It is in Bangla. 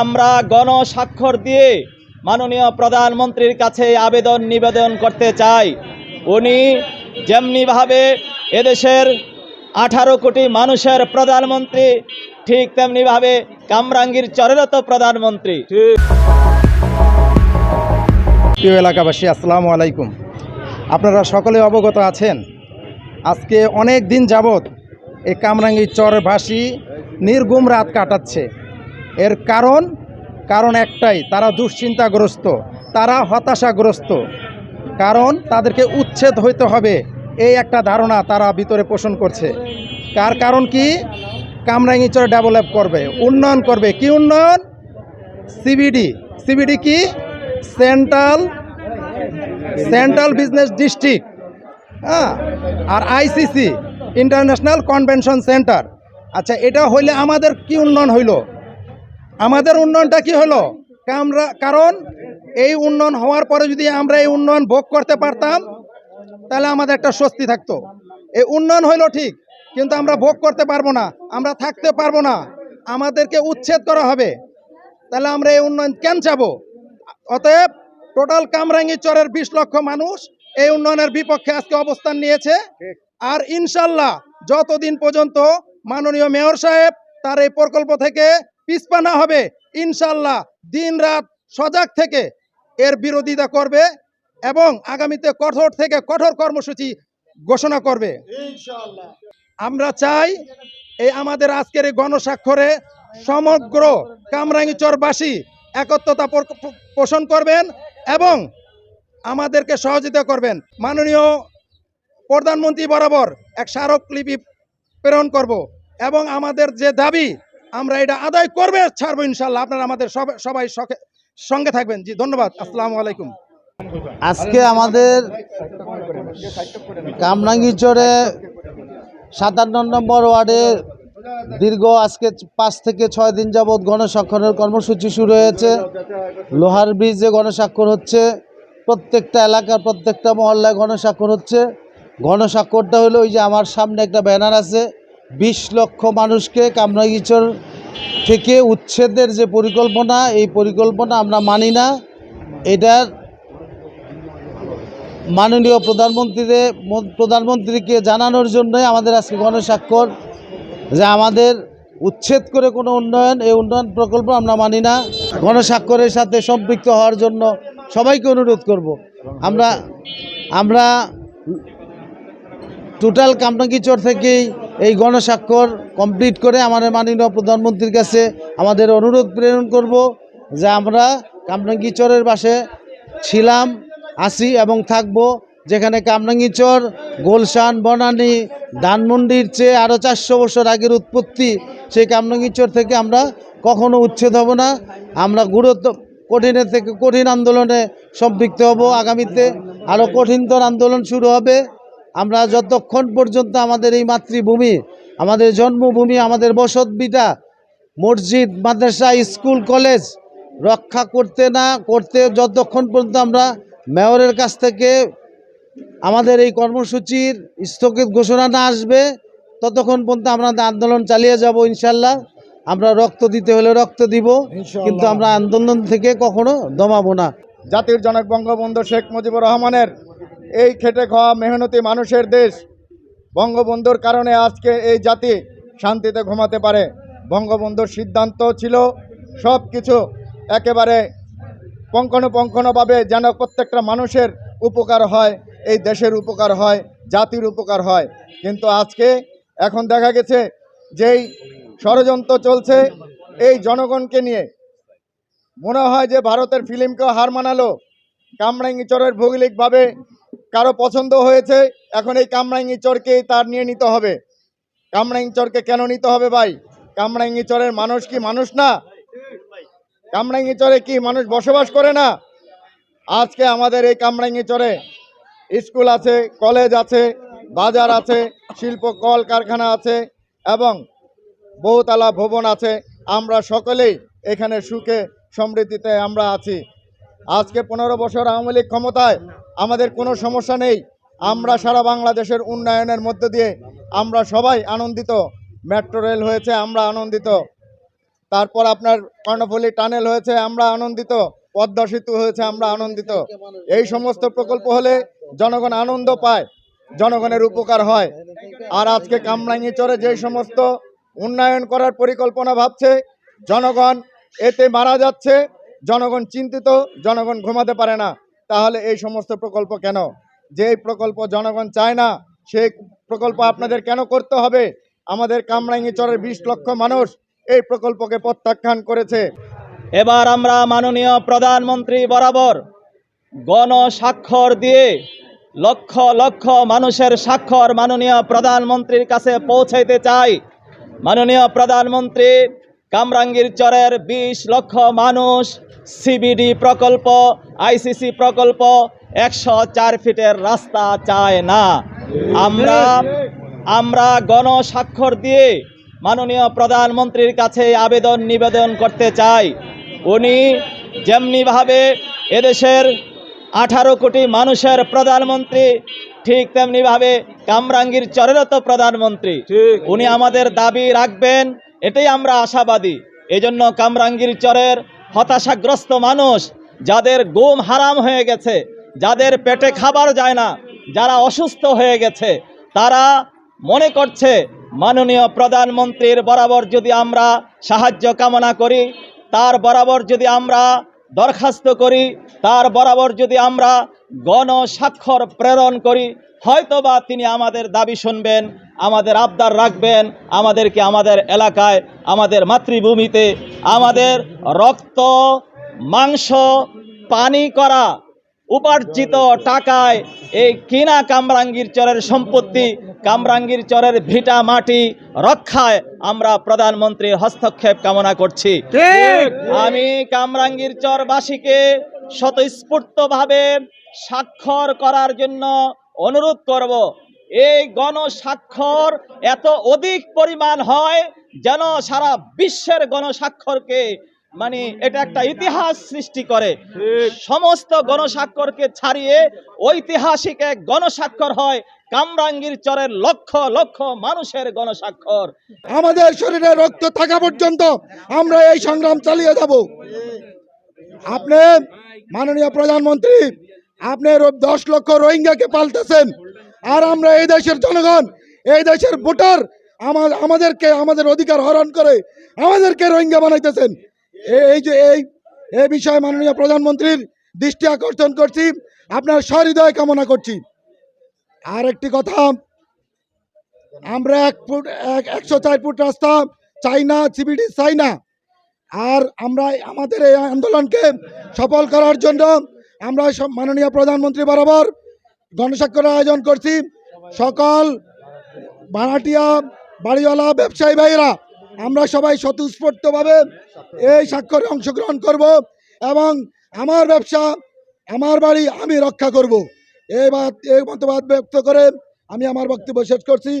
আমরা গণস্বাক্ষর দিয়ে মাননীয় প্রধানমন্ত্রীর কাছে আবেদন নিবেদন করতে চাই। উনি যেমনিভাবে এদেশের আঠারো কোটি মানুষের প্রধানমন্ত্রী, ঠিক তেমনিভাবে কামরাঙ্গীর চরেরত প্রধানমন্ত্রী। প্রিয় এলাকাবাসী, আসসালামু আলাইকুম। আপনারা সকলে অবগত আছেন, আজকে অনেক দিন যাবৎ এই কামরাঙ্গি চরভাসী নির্গুম রাত কাটাচ্ছে। এর কারণ কারণ একটাই, তারা দুশ্চিন্তাগ্রস্ত, তারা হতাশাগ্রস্ত। কারণ তাদেরকে উচ্ছেদ হইতে হবে, এই একটা ধারণা তারা ভিতরে পোষণ করছে। কার কারণ কি? কামরাঙ্গি চর ডেভেলপ করবে, উন্নয়ন করবে। কি উন্নয়ন? সিবিডি সিবিডি কি? সেন্ট্রাল সেন্ট্রাল বিজনেস ডিস্ট্রিক্ট হ্যাঁ আর আইসিসি ইন্টারন্যাশনাল কনভেনশন সেন্টার আচ্ছা এটা হইলে আমাদের কি উন্নয়ন হইল? আমাদের উন্নয়নটা কি হলো? আমরা কারণ এই উন্নয়ন হওয়ার পরে যদি আমরা এই উন্নয়ন ভোগ করতে পারতাম, তাহলে আমাদের একটা স্বস্তি থাকতো। এই উন্নয়ন হইল ঠিক, কিন্তু আমরা ভোগ করতে পারব না, আমরা থাকতে পারব না, আমাদেরকে উচ্ছেদ করা হবে। তাহলে আমরা এই উন্নয়ন কেন চাবো? অতএব টোটাল কামরাঙ্গি চরের বিশ লক্ষ মানুষ এই উন্নয়নের বিপক্ষে আজকে অবস্থান নিয়েছে। আর ইনশাল্লাহ যতদিন পর্যন্ত মাননীয় মেয়র সাহেব তার এই প্রকল্প থেকে পিছপা না হবে। ইনশাল্লাহ দিন রাত সজাগ থেকে এর বিরোধিতা করবে এবং আগামীতে কঠোর থেকে কঠোর কর্মসূচি ঘোষণা করবে। আমরা চাই এই আমাদের আজকের এই গণস্বাক্ষরে সমগ্র কামরাঙ্গিচরবাসী একত্রতা পোষণ করবেন এবং আমাদেরকে সহযোগিতা করবেন। মাননীয় প্রধানমন্ত্রী বরাবর এক স্মারকলিপি প্রেরণ করব এবং আমাদের যে দাবি আমরা এটা আদায় করবে, ছাড়বো ইনশাল্লাহ আপনারা আমাদের সব- সবাই সঙ্গে থাকবেন। জি, ধন্যবাদ। আসসালামু আলাইকুম। আজকে আমাদের কামরাঙ্গিচরে সাতান্ন নম্বর ওয়ার্ডের দীর্ঘ আজকে পাঁচ থেকে ছয় দিন যাবৎ গণস্বাক্ষরের কর্মসূচি শুরু হয়েছে। লোহার ব্রিজে গণস্বাক্ষর হচ্ছে। প্রত্যেকটা এলাকার প্রত্যেকটা মহল্লায় গণস্বাক্ষর হচ্ছে। গণস্বাক্ষরটা হলো ওই যে আমার সামনে একটা ব্যানার আছে। বিশ লক্ষ মানুষকে কামরাঙ্গিচর থেকে উচ্ছেদের যে পরিকল্পনা, এই পরিকল্পনা আমরা মানি না। এটার মাননীয় প্রধানমন্ত্রীরে, প্রধানমন্ত্রীকে জানানোর জন্যই আমাদের আজকে গণস্বাক্ষর, যে আমাদের উচ্ছেদ করে কোনো উন্নয়ন, এই উন্নয়ন প্রকল্প আমরা মানি না। গণস্বাক্ষরের সাথে সম্পৃক্ত হওয়ার জন্য সবাইকে অনুরোধ করব। আমরা আমরা টোটাল কামরাঙ্গিচর থেকেই এই গণস্বাক্ষর কমপ্লিট করে আমাদের মাননীয় প্রধানমন্ত্রীর কাছে আমাদের অনুরোধ প্রেরণ করব যে আমরা কামরাঙ্গিচরের পাশে ছিলাম আসি এবং থাকব, যেখানে কামরাঙ্গিচর গোলশান, বনানী, ধানমন্ডির চেয়ে আরও চারশো বছর আগের উৎপত্তি, সেই কামরাঙ্গিচর থেকে আমরা কখনো উচ্ছেদ হব না। আমরা গুরুত্ব কঠিনের থেকে কঠিন আন্দোলনে সম্পৃক্ত হব। আগামীতে আরও কঠিনতর আন্দোলন শুরু হবে। আমরা যতক্ষণ পর্যন্ত আমাদের এই মাতৃভূমি আমাদের জন্মভূমি আমাদের বসত বিটা মসজিদ মাদ্রাসা স্কুল কলেজ রক্ষা করতে না করতে যতক্ষণ পর্যন্ত আমরা মেয়রের কাছ থেকে আমাদের এই কর্মসূচির স্থগিত ঘোষণা না আসবে ততক্ষণ পর্যন্ত আমরা আন্দোলন চালিয়ে যাব ইনশাল্লাহ। আমরা রক্ত দিতে হলে রক্ত দিব কিন্তু আমরা আন্দোলন থেকে কখনো দমাবো না। জাতির জনক বঙ্গবন্ধু শেখ মুজিবুর রহমানের এই খেটে খাওয়া মেহনতি মানুষের দেশ। বঙ্গবন্ধুর কারণে আজকে এই জাতি শান্তিতে ঘুমাতে পারে। বঙ্গবন্ধুর সিদ্ধান্ত ছিল সব কিছু একেবারে পঙ্কনপঙ্কনভাবে যেন প্রত্যেকটা মানুষের উপকার হয়, এই দেশের উপকার হয়, জাতির উপকার হয়। কিন্তু আজকে এখন দেখা গেছে যেই ষড়যন্ত্র চলছে, এই জনগণকে নিয়ে মনে হয় যে ভারতের ফিল্মকেও হার মানালো। কামরাঙ্গি চরের ভৌগোলিকভাবে কারও পছন্দ হয়েছে, এখন এই কামরাঙ্গি চরকেই তার নিয়ে নিতে হবে। কামরাঙ্গি চরকে কেন নিতে হবে ভাই? কামরাঙ্গি চরের মানুষ কি মানুষ না? কামরাঙ্গি চরে কি মানুষ বসবাস করে না? আজকে আমাদের এই কামরাঙ্গি চরে স্কুল আছে, কলেজ আছে, বাজার আছে, শিল্প কল কারখানা আছে, এবং বহুতলা ভবন আছে। আমরা সকলেই এখানে সুখে সমৃদ্ধিতে আমরা আছি। আজকে পনেরো বছর আওয়ামী লীগ ক্ষমতায় আমাদের কোনো সমস্যা নেই। আমরা সারা বাংলাদেশের উন্নয়নের মধ্য দিয়ে আমরা সবাই আনন্দিত। মেট্রো রেল হয়েছে, আমরা আনন্দিত। তারপর আপনার কর্ণফুলী টানেল হয়েছে, আমরা আনন্দিত। পদ্মা সেতু হয়েছে, আমরা আনন্দিত। এই সমস্ত প্রকল্প হলে জনগণ আনন্দ পায়, জনগণের উপকার হয়। আর আজকে কামরাঙ্গি চরে যে সমস্ত উন্নয়ন করার পরিকল্পনা ভাবছে, জনগণ এতে মারা যাচ্ছে। জনগণ চিন্তিত, জনগণ ঘুমাতে পারে না। তাহলে এই সমস্ত প্রকল্প কেন? যেই প্রকল্প জনগণ চায় না, সেই প্রকল্প আপনাদের কেন করতে হবে? আমাদের কামরাঙ্গি চরের বিশ লক্ষ মানুষ এই প্রকল্পকে প্রত্যাখ্যান করেছে। এবার আমরা মাননীয় প্রধানমন্ত্রী বরাবর গণ স্বাক্ষর দিয়ে লক্ষ লক্ষ মানুষের স্বাক্ষর মাননীয় প্রধানমন্ত্রীর কাছে পৌঁছাইতে চাই। মাননীয় প্রধানমন্ত্রী কামরাঙ্গীর চরের বিশ লক্ষ মানুষ সিবিডি প্রকল্প আইসিসি প্রকল্প একশো চার ফিটের রাস্তা চায় না। আমরা আমরা গণস্বাক্ষর দিয়ে মাননীয় প্রধানমন্ত্রীর কাছে আবেদন নিবেদন করতে চাই। উনি যেমনিভাবে এদেশের আঠারো কোটি মানুষের প্রধানমন্ত্রী ঠিক তেমনিভাবে কামরাঙ্গীর চরেরও তো প্রধানমন্ত্রী উনি আমাদের দাবি রাখবেন এটাই আমরা আশাবাদী। এজন্য কামরাঙ্গীর চরের হতাশাগ্রস্ত মানুষ যাদের গোম হারাম হয়ে গেছে, যাদের পেটে খাবার যায় না, যারা অসুস্থ হয়ে গেছে, তারা মনে করছে, মাননীয় প্রধানমন্ত্রীর বরাবর যদি আমরা সাহায্য কামনা করি, তার বরাবর যদি আমরা দরখাস্ত করি, তার বরাবর যদি আমরা গণ স্বাক্ষর প্রেরণ করি, হয়তোবা তিনি আমাদের দাবি শুনবেন, আমাদের আবদার রাখবেন, আমাদেরকে আমাদের এলাকায়, আমাদের মাতৃভূমিতে আমাদের রক্ত মাংস পানি করা উপার্জিত টাকায় এই কিনা কামরাঙ্গীর চরের সম্পত্তি কামরাঙ্গীর চরের ভিটা মাটি রক্ষায় আমরা প্রধানমন্ত্রীর হস্তক্ষেপ কামনা করছি। আমি কামরাঙ্গীর চরবাসীকে স্বতঃস্ফূর্তভাবে স্বাক্ষর করার জন্য অনুরোধ করব। এই গণস্বাক্ষর এত অধিক পরিমাণ হয় যেন সারা বিশ্বের গণস্বাক্ষরকে মানে এটা একটা ইতিহাস সৃষ্টি করে। সমস্ত গণস্বাক্ষরকে ছাড়িয়ে ঐতিহাসিক এক গণস্বাক্ষর হয় কামরাঙ্গীর চরের লক্ষ লক্ষ মানুষের গণস্বাক্ষর। আমাদের শরীরে রক্ত থাকা পর্যন্ত আমরা এই সংগ্রাম চালিয়ে যাব। আপনি মাননীয় প্রধানমন্ত্রী আপনি দশ লক্ষ রোহিঙ্গাকে পাল্টেছেন। আর আমরা এই দেশের জনগণ, এই দেশের ভোটার আমাদেরকে, আমাদের অধিকার হরণ করে আমাদেরকে রোহিঙ্গা বানাইতেছেন। এই যে এই এই বিষয়ে মাননীয় প্রধানমন্ত্রীর দৃষ্টি আকর্ষণ করছি, আপনার সহৃদয় কামনা করছি। আর একটি কথা, আমরা এক ফুট এক একশো চার ফুট রাস্তা চাই না সিবিডি চাই না আর আমরা আমাদের এই আন্দোলনকে সফল করার জন্য আমরা সব মাননীয় প্রধানমন্ত্রী বরাবর গণস্বাক্ষর আয়োজন করছি। সকল ভাড়াটিয়া বাড়িওয়ালা, ব্যবসায়ী ভাইয়েরা, আমরা সবাই স্বতঃস্ফূর্তভাবে এই স্বাক্ষরে অংশগ্রহণ করব এবং আমার ব্যবসা, আমার বাড়ি আমি রক্ষা করব। এই বাদ এই মতবাদ ব্যক্ত করে আমি আমার বক্তব্য শেষ করছি।